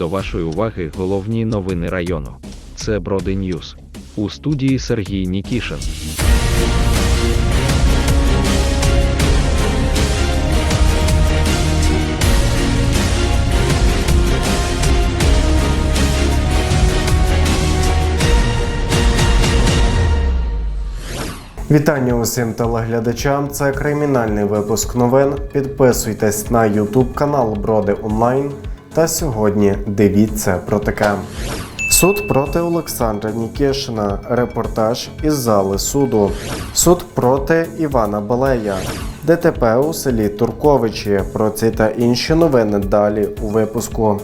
до вашої уваги головні новини району. Це Броди Ньюз. У студії Сергій Нікішин. Вітання усім телеглядачам. Це кримінальний випуск новин. Підписуйтесь на YouTube канал Броди Онлайн. Та сьогодні дивіться про таке. Суд проти Олександра Нікішина. Репортаж із зали суду. Суд проти Івана Балея. ДТП у селі Турковичі. Про ці та інші новини далі у випуску.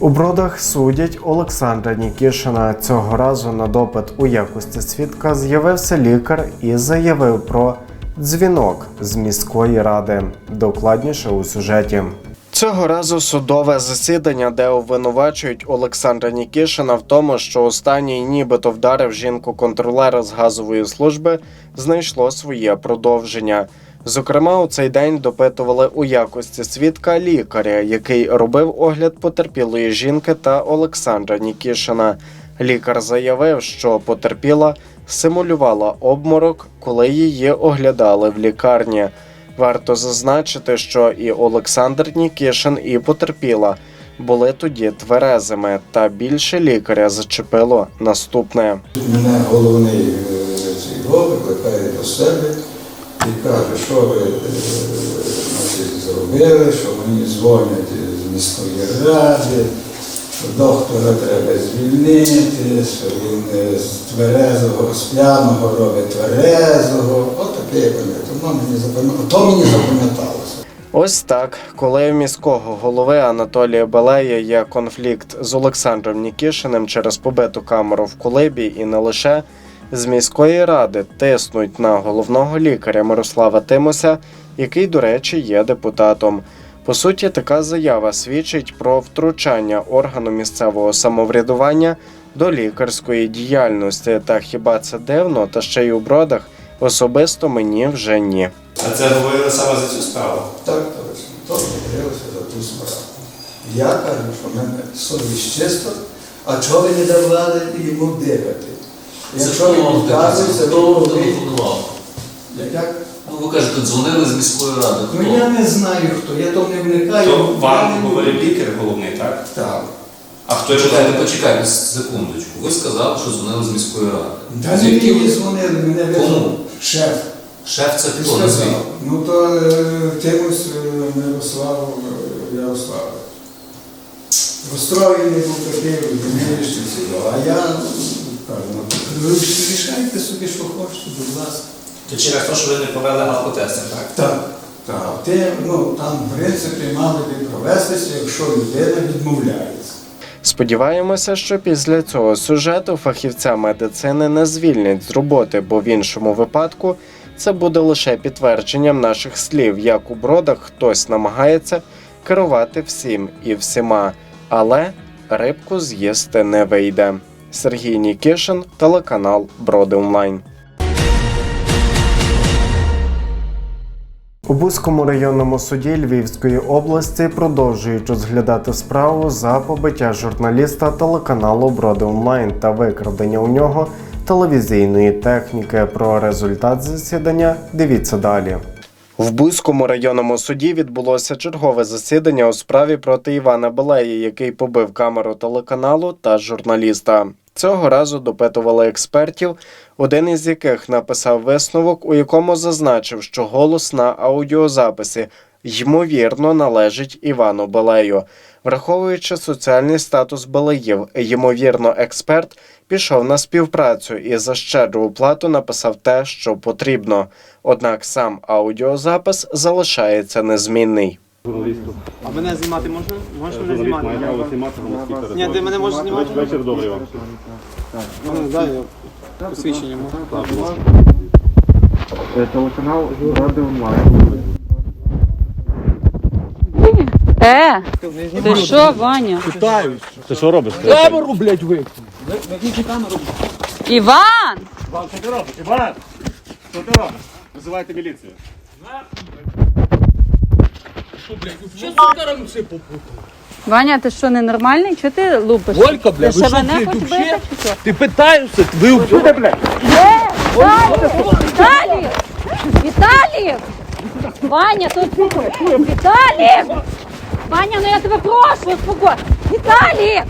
У бродах судять Олександра Нікішина. Цього разу на допит у якості свідка з'явився лікар і заявив про дзвінок з міської ради. Докладніше у сюжеті. Цього разу судове засідання, де обвинувачують Олександра Нікішина в тому, що останній нібито вдарив жінку контролера з газової служби, знайшло своє продовження. Зокрема, у цей день допитували у якості свідка лікаря, який робив огляд потерпілої жінки та Олександра Нікішина. Лікар заявив, що потерпіла симулювала обморок, коли її оглядали в лікарні. Варто зазначити, що і Олександр Нікішин, і потерпіла були тоді тверезими, та більше лікаря зачепило наступне. Мене головний е, цей викликає до себе і каже, що ви е, зробили, що мені дзвонять з міської ради, доктора треба звільнити, що він е, з тверезого, з п'яного робить тверезого. От таке воно мені запам'яталося. То мені запам'яталося. Ось так, коли в міського голови Анатолія Балея є конфлікт з Олександром Нікішиним через побиту камеру в Кулибі і не лише з міської ради тиснуть на головного лікаря Мирослава Тимося, який, до речі, є депутатом. По суті, така заява свідчить про втручання органу місцевого самоврядування до лікарської діяльності. Та хіба це дивно? Та ще й у бродах особисто мені вже ні. А це говорили саме за цю справу. Так, точно. То говорилося за ту справу. Я кажу, що в мене совість чиста, а чого ви не давали йому дихати? Якщо він вам то як? Ну, ви кажете, дзвонили з міської ради. Хто? Ну я не знаю хто, я то не вникаю. То вам не- говорив лікар головний, так? Так. А хто Почекайте, почекайте секундочку. Ви сказали, що дзвонили з міської ради. Та не Звідки мені дзвонили, мене Кому? шеф. Шеф це хто? Назвіть. сказав. Ну то е, Тимось е, Мирослав е, Ярослав. Розстроєний був такий, розумієш, і. А я кажу, ну, ви рішайте собі, що хочете, будь ласка. То через те, що ви не провели алкотести, так? Так, так. Ти, ну, там, в принципі, мали би провестися, якщо людина відмовляється. Сподіваємося, що після цього сюжету фахівця медицини не звільнять з роботи, бо в іншому випадку це буде лише підтвердженням наших слів, як у бродах хтось намагається керувати всім і всіма, але рибку з'їсти не вийде. Сергій Нікішин, телеканал Броди Онлайн. У Бузькому районному суді Львівської області продовжують розглядати справу за побиття журналіста телеканалу Броди Онлайн та викрадення у нього телевізійної техніки. Про результат засідання дивіться далі. В Бузькому районному суді відбулося чергове засідання у справі проти Івана Белеї, який побив камеру телеканалу та журналіста. Цього разу допитували експертів, один із яких написав висновок, у якому зазначив, що голос на аудіозаписі ймовірно належить Івану Белею. Враховуючи соціальний статус Белеїв, ймовірно, експерт пішов на співпрацю і за щедру оплату написав те, що потрібно. Однак сам аудіозапис залишається незмінний. А мене знімати можна? Можеш мене знімати? Має право знімати громадський Ні, ти мене можеш знімати? Вечір добрий вам. Ну, я посвідчення можу. Телеканал Ради онлайн. Е, ти що, Ваня? Ти що робиш? Камеру, блядь, ви! Іван! Іван, що ти робиш? Іван! Що ти робиш? Визивайте міліцію. Що сударом все попутав? Ваня, ти що, ненормальний? Чого ти лупиш? Волька, бля, ти ви що, мене блядь, хочеш вообще? бити чи що? Ти питаєшся, ви вчите, блядь? Е, Віталік! Віталік! Віталік! Ваня, тут Віталік! Ваня, ну я тебе прошу, успокой! Віталік!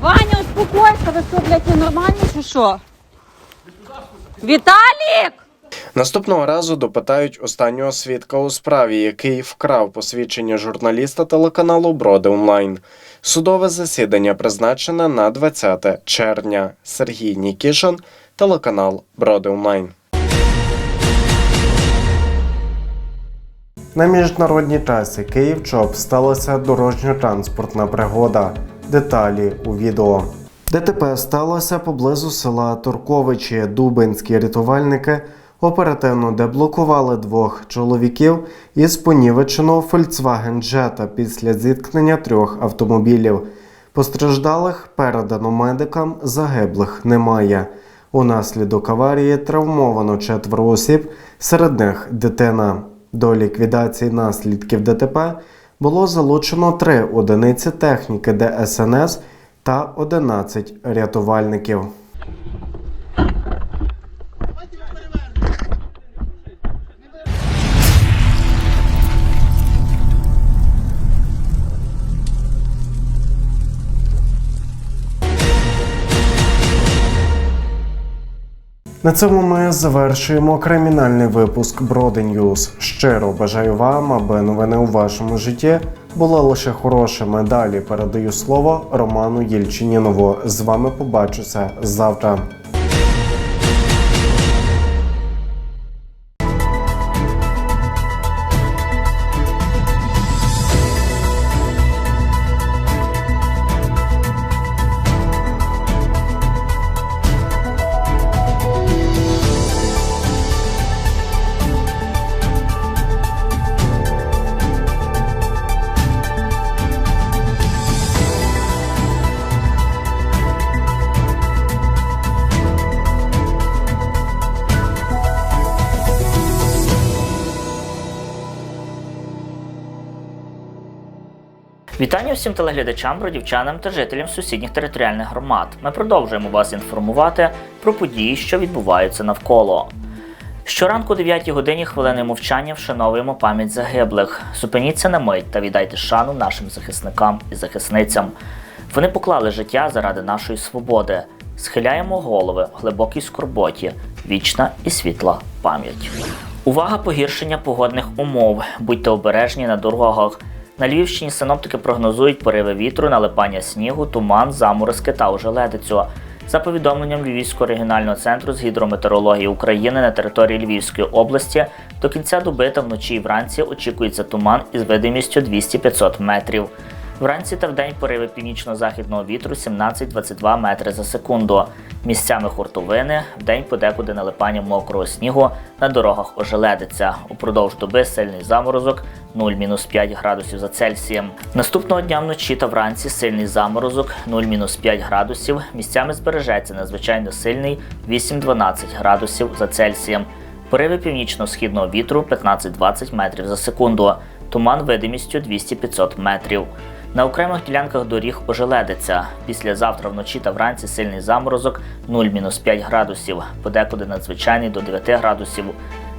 Ваня, успокойся, ви що, блядь, ненормальні чи що? Віталік! Наступного разу допитають останнього свідка у справі, який вкрав посвідчення журналіста телеканалу Броди Онлайн. Судове засідання призначене на 20 червня. Сергій Нікішин, телеканал Броди Онлайн. На міжнародній трасі Київ-Чоп сталася дорожньо-транспортна пригода. Деталі у відео. ДТП сталося поблизу села Турковичі. Дубинські рятувальники оперативно деблокували двох чоловіків із понівеченого Volkswagen Jetta після зіткнення трьох автомобілів. Постраждалих передано медикам, загиблих немає. Унаслідок аварії травмовано четверо осіб, серед них дитина. До ліквідації наслідків ДТП було залучено три одиниці техніки ДСНС та 11 рятувальників. На цьому ми завершуємо кримінальний випуск Броди News. Щиро бажаю вам, аби новини у вашому житті були лише хорошими. Далі передаю слово Роману Єльчинінову. З вами побачуся завтра. Вітання всім телеглядачам, бродівчанам та жителям сусідніх територіальних громад. Ми продовжуємо вас інформувати про події, що відбуваються навколо. Щоранку о 9 годині хвилини мовчання вшановуємо пам'ять загиблих. Зупиніться на мить та віддайте шану нашим захисникам і захисницям. Вони поклали життя заради нашої свободи. Схиляємо голови в глибокій скорботі, вічна і світла пам'ять. Увага погіршення погодних умов. Будьте обережні на дорогах. На Львівщині синоптики прогнозують пориви вітру, налипання снігу, туман, заморозки та ожеледицю. За повідомленням Львівського регіонального центру з гідрометеорології України на території Львівської області до кінця доби та вночі і вранці очікується туман із видимістю 200-500 метрів. Вранці та вдень пориви північно-західного вітру 17-22 метри за секунду. Місцями хуртовини, вдень подекуди налипання мокрого снігу, на дорогах ожеледиться. Упродовж доби сильний заморозок 0-5 градусів за Цельсієм. Наступного дня вночі та вранці сильний заморозок 0-5 градусів. Місцями збережеться надзвичайно сильний 8-12 градусів за Цельсієм. Пориви північно-східного вітру 15-20 метрів за секунду. Туман видимістю 200-500 метрів. На окремих ділянках доріг ожеледиться. Післязавтра вночі та вранці сильний заморозок 0-5 градусів, подекуди надзвичайний до 9 градусів.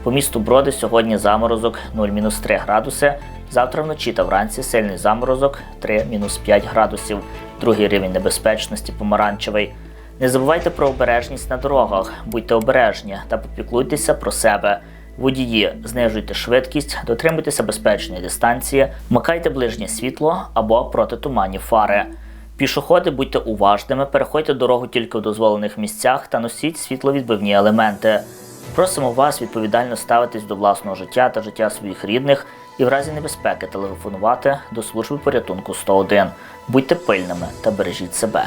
По місту Броди сьогодні заморозок 0-3 градуси. Завтра вночі та вранці сильний заморозок 3-5 градусів. Другий рівень небезпечності помаранчевий. Не забувайте про обережність на дорогах, будьте обережні та попіклуйтеся про себе. Водії, знижуйте швидкість, дотримуйтеся безпечної дистанції, вмикайте ближнє світло або протитуманні фари. Пішоходи, будьте уважними, переходьте дорогу тільки в дозволених місцях та носіть світловідбивні елементи. Просимо вас відповідально ставитись до власного життя та життя своїх рідних і в разі небезпеки телефонувати до служби порятунку 101. Будьте пильними та бережіть себе.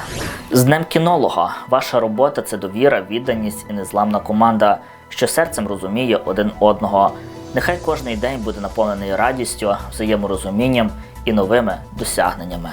З Днем кінолога! Ваша робота це довіра, відданість і незламна команда, що серцем розуміє один одного. Нехай кожний день буде наповнений радістю, взаєморозумінням і новими досягненнями.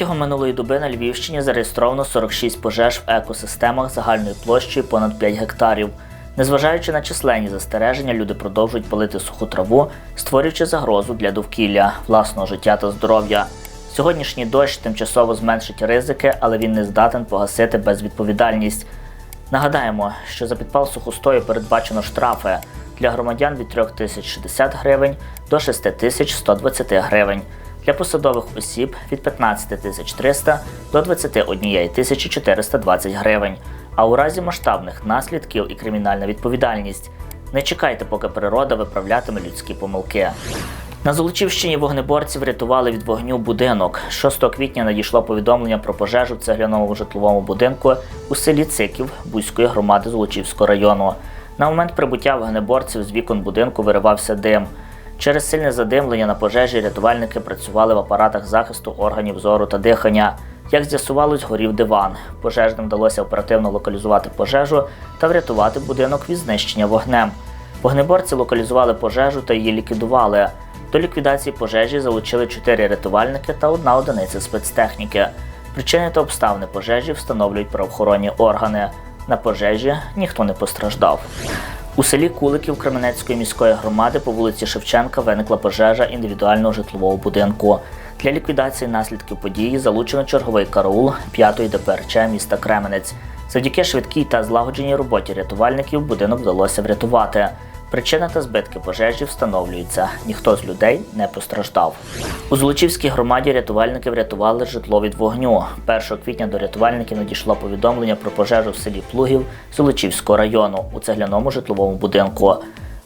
Протягом минулої доби на Львівщині зареєстровано 46 пожеж в екосистемах загальною площею понад 5 гектарів. Незважаючи на численні застереження, люди продовжують палити суху траву, створюючи загрозу для довкілля, власного життя та здоров'я. Сьогоднішній дощ тимчасово зменшить ризики, але він не здатен погасити безвідповідальність. Нагадаємо, що за підпал сухостою передбачено штрафи для громадян від 3 тисяч 60 гривень до 6 тисяч 120 гривень, для посадових осіб від 15 тисяч 300 до 21 тисячі 420 гривень. А у разі масштабних наслідків і кримінальна відповідальність. Не чекайте, поки природа виправлятиме людські помилки. На Золочівщині вогнеборці врятували від вогню будинок. 6 квітня надійшло повідомлення про пожежу в цегляному житловому будинку у селі Циків Бузької громади Золочівського району. На момент прибуття вогнеборців з вікон будинку виривався дим. Через сильне задимлення на пожежі рятувальники працювали в апаратах захисту органів зору та дихання. Як з'ясувалось, горів диван. Пожежним вдалося оперативно локалізувати пожежу та врятувати будинок від знищення вогнем. Вогнеборці локалізували пожежу та її ліквідували. До ліквідації пожежі залучили чотири рятувальники та одна одиниця спецтехніки. Причини та обставини пожежі встановлюють правоохоронні органи. На пожежі ніхто не постраждав. У селі Куликів Кременецької міської громади по вулиці Шевченка виникла пожежа індивідуального житлового будинку. Для ліквідації наслідків події залучено черговий караул 5-ї ДПРЧ міста Кременець. Завдяки швидкій та злагодженій роботі рятувальників будинок вдалося врятувати. Причина та збитки пожежі встановлюються. Ніхто з людей не постраждав. У Золочівській громаді рятувальники врятували житло від вогню. 1 квітня до рятувальників надійшло повідомлення про пожежу в селі Плугів Золочівського району у цегляному житловому будинку.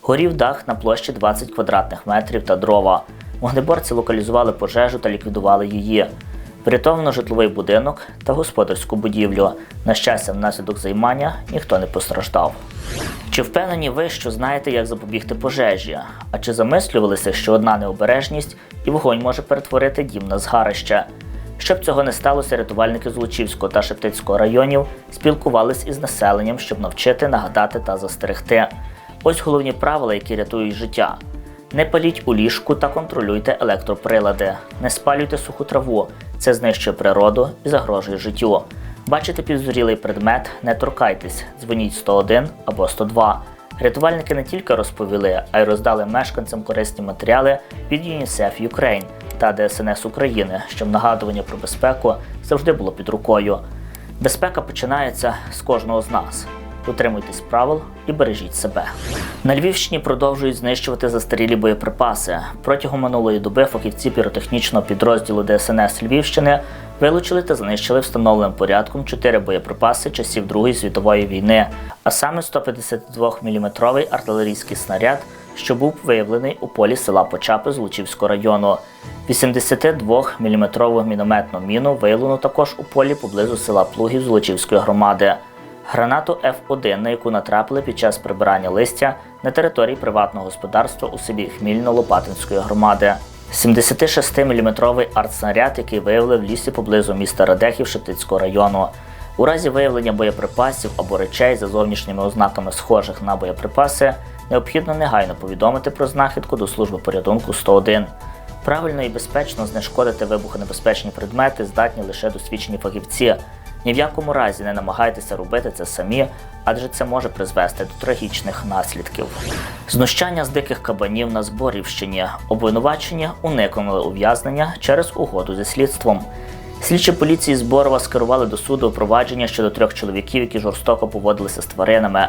Горів дах на площі 20 квадратних метрів та дрова. Вогнеборці локалізували пожежу та ліквідували її. Врятовано житловий будинок та господарську будівлю. На щастя, внаслідок займання ніхто не постраждав. Чи впевнені ви, що знаєте, як запобігти пожежі? А чи замислювалися, що одна необережність і вогонь може перетворити дім на згарище? Щоб цього не сталося, рятувальники Злочівського та Шептицького районів спілкувались із населенням, щоб навчити, нагадати та застерегти. Ось головні правила, які рятують життя. Не паліть у ліжку та контролюйте електроприлади. Не спалюйте суху траву, це знищує природу і загрожує життю. Бачите підзорілий предмет, не торкайтесь, дзвоніть 101 або 102. Рятувальники не тільки розповіли, а й роздали мешканцям корисні матеріали від UNICEF Ukraine та ДСНС України, щоб нагадування про безпеку завжди було під рукою. Безпека починається з кожного з нас. Дотримуйтесь правил і бережіть себе. На Львівщині продовжують знищувати застарілі боєприпаси. Протягом минулої доби фахівці піротехнічного підрозділу ДСНС Львівщини вилучили та знищили встановленим порядком чотири боєприпаси часів Другої світової війни, а саме 152-мм артилерійський снаряд, що був виявлений у полі села Почапи з Лучівського району. 82-мм мінометну міну виявлено також у полі поблизу села Плугів з Лучівської громади. Гранату Ф1, на яку натрапили під час прибирання листя на території приватного господарства у селі Хмільно-Лопатинської громади. 76-мм артснаряд, який виявили в лісі поблизу міста Радехів Шептицького району. У разі виявлення боєприпасів або речей за зовнішніми ознаками схожих на боєприпаси, необхідно негайно повідомити про знахідку до служби порятунку 101. Правильно і безпечно знешкодити вибухонебезпечні предмети здатні лише досвідчені фахівці. Ні в якому разі не намагайтеся робити це самі, адже це може призвести до трагічних наслідків. Знущання з диких кабанів на Зборівщині. Обвинувачення уникнули ув'язнення через угоду зі слідством. Слідчі поліції Зборова скерували до суду провадження щодо трьох чоловіків, які жорстоко поводилися з тваринами.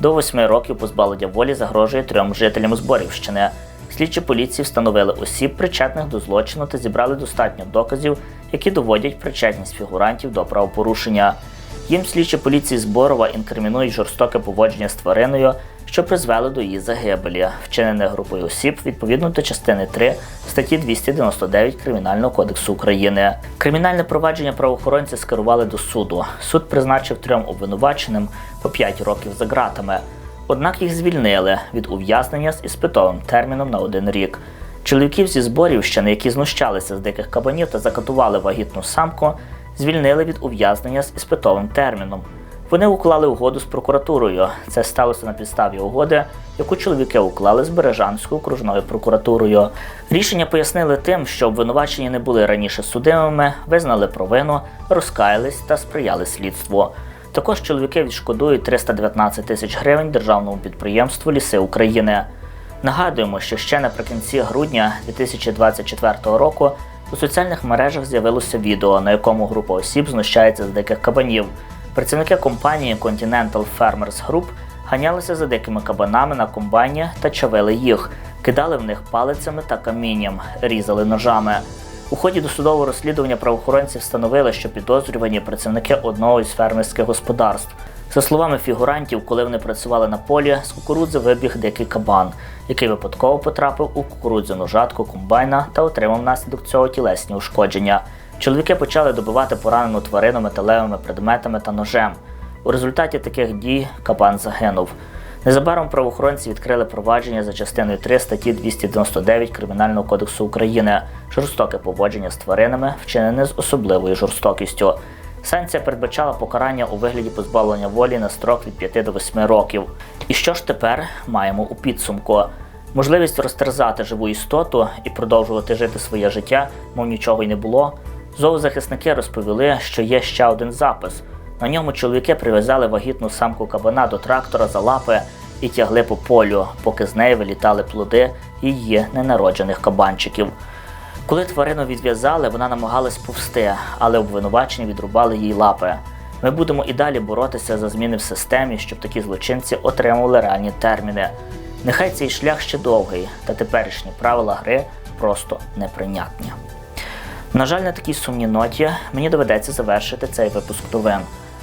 До восьми років позбавлення волі загрожує трьом жителям Зборівщини. Слідчі поліції встановили осіб, причетних до злочину, та зібрали достатньо доказів, які доводять причетність фігурантів до правопорушення. Їм слідчі поліції Зборова інкримінують жорстоке поводження з твариною, що призвело до її загибелі, вчинене групою осіб відповідно до частини 3 статті 299 Кримінального кодексу України. Кримінальне провадження правоохоронці скерували до суду. Суд призначив трьом обвинуваченим по 5 років за ґратами. Однак їх звільнили від ув'язнення з іспитовим терміном на один рік. Чоловіків зі Зборівщини, які знущалися з диких кабанів та закатували вагітну самку, звільнили від ув'язнення з іспитовим терміном. Вони уклали угоду з прокуратурою. Це сталося на підставі угоди, яку чоловіки уклали з Бережанською окружною прокуратурою. Рішення пояснили тим, що обвинувачені не були раніше судимими, визнали провину, розкаялись та сприяли слідству. Також чоловіки відшкодують 319 тисяч гривень державному підприємству Ліси України. Нагадуємо, що ще наприкінці грудня 2024 року у соціальних мережах з'явилося відео, на якому група осіб знущається з диких кабанів. Працівники компанії Continental Farmers Group ганялися за дикими кабанами на комбайні та чавили їх, кидали в них палицями та камінням, різали ножами. У ході досудового розслідування правоохоронці встановили, що підозрювані працівники одного із фермерських господарств. За словами фігурантів, коли вони працювали на полі, з кукурудзи вибіг дикий кабан, який випадково потрапив у кукурудзяну жатку комбайна та отримав внаслідок цього тілесні ушкодження. Чоловіки почали добивати поранену тварину металевими предметами та ножем. У результаті таких дій кабан загинув. Незабаром правоохоронці відкрили провадження за частиною 3 статті 299 Кримінального кодексу України жорстоке поводження з тваринами, вчинене з особливою жорстокістю. Санкція передбачала покарання у вигляді позбавлення волі на строк від 5 до 8 років. І що ж тепер маємо у підсумку? Можливість розтерзати живу істоту і продовжувати жити своє життя, мов нічого й не було. Зоозахисники розповіли, що є ще один запис. На ньому чоловіки прив'язали вагітну самку кабана до трактора за лапи і тягли по полю, поки з неї вилітали плоди її ненароджених кабанчиків. Коли тварину відв'язали, вона намагалась повсти, але обвинувачені відрубали їй лапи. Ми будемо і далі боротися за зміни в системі, щоб такі злочинці отримували реальні терміни. Нехай цей шлях ще довгий, та теперішні правила гри просто неприйнятні. На жаль, на такій сумній ноті мені доведеться завершити цей випуск новин.